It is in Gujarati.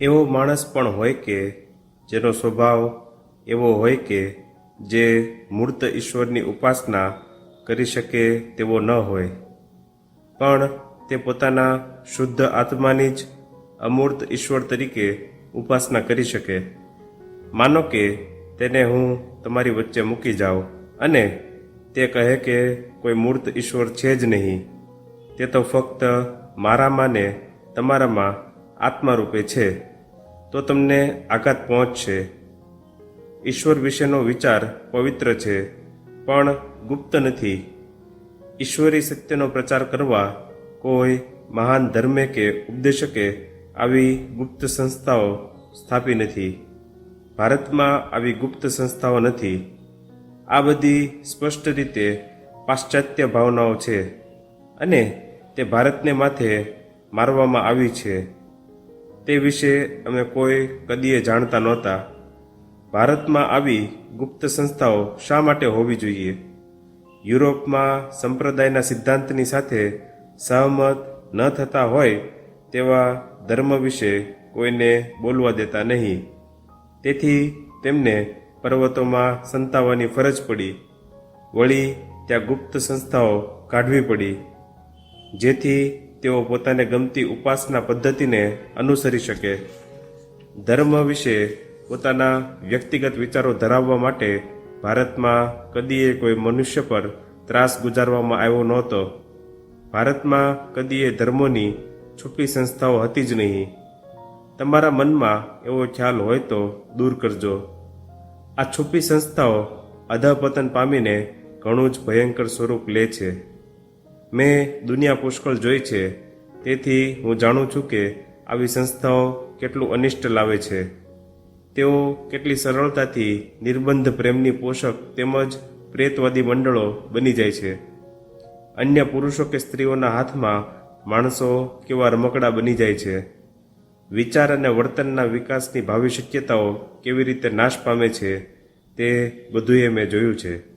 એવો માણસ પણ હોય કે જેનો સ્વભાવ એવો હોય કે જે મૂર્ત ઈશ્વરની ઉપાસના કરી શકે તેવો ન હોય. પણ તે પોતાના શુદ્ધ આત્માની જ અમૂર્ત ઈશ્વર તરીકે ઉપાસના કરી શકે. માનો કે તેને હું તમારી વચ્ચે મૂકી જાઉં અને તે કહે કે કોઈ મૂર્ત ઈશ્વર છે જ નહીં. તે તો ફક્ત મારામાં ને તમારામાં આત્મા રૂપે છે, તો તમને આઘાત પહોંચશે ઈશ્વર વિશેનો વિચાર પવિત્ર છે, પણ ગુપ્ત નથી. ઈશ્વરી સત્યનો પ્રચાર કરવા કોઈ મહાન ધર્મે કે ઉપદેશકે આવી ગુપ્ત સંસ્થાઓ સ્થાપી નથી. ભારતમાં આવી ગુપ્ત સંસ્થાઓ નથી. આ બધી સ્પષ્ટ રીતે પાશ્ચાત્ય ભાવનાઓ છે અને તે ભારતને માથે મારવામાં આવી છે. તે વિશે અમે કોઈ કદીએ જાણતા નહોતા. ભારતમાં આવી ગુપ્ત સંસ્થાઓ શા માટે હોવી જોઈએ? યુરોપમાં સંપ્રદાયના સિદ્ધાંતની સાથે સહમત ન થતા હોય તેવા ધર્મ વિશે કોઈને બોલવા દેતા નહીં. તેથી તેમને પર્વતોમાં સંતાવવાની ફરજ પડી. વળી ત્યાં ગુપ્ત સંસ્થાઓ કાઢવી પડી. જેથી તેઓ પોતાને ગમતી ઉપાસના પદ્ધતિને અનુસરી શકે. ધર્મ વિશે પોતાના વ્યક્તિગત વિચારો ધરાવવા માટે ભારતમાં કદીએ કોઈ મનુષ્ય પર ત્રાસ ગુજારવામાં આવ્યો નહોતો. ભારતમાં કદીએ ધર્મોની છુપી સંસ્થાઓ હતી જ નહીં. તમારા મનમાં એવો ખ્યાલ હોય તો દૂર કરજો. આ છુપી સંસ્થાઓ અધપતન પામીને ઘણું જ ભયંકર સ્વરૂપ લે છે. મેં દુનિયા પુષ્કળ જોઈ છે. તેથી હું જાણું છું કે આવી સંસ્થાઓ કેટલું અનિષ્ટ લાવે છે. તેઓ કેટલી સરળતાથી નિર્બંધ પ્રેમની પોષક તેમજ પ્રેતવાદી મંડળો બની જાય છે. અન્ય પુરુષો કે સ્ત્રીઓના હાથમાં માણસો કેવા રમકડા બની જાય છે. વિચાર અને વર્તનના વિકાસની ભાવિ શક્યતાઓ કેવી રીતે નાશ પામે છે તે બધુંએ મેં જોયું છે.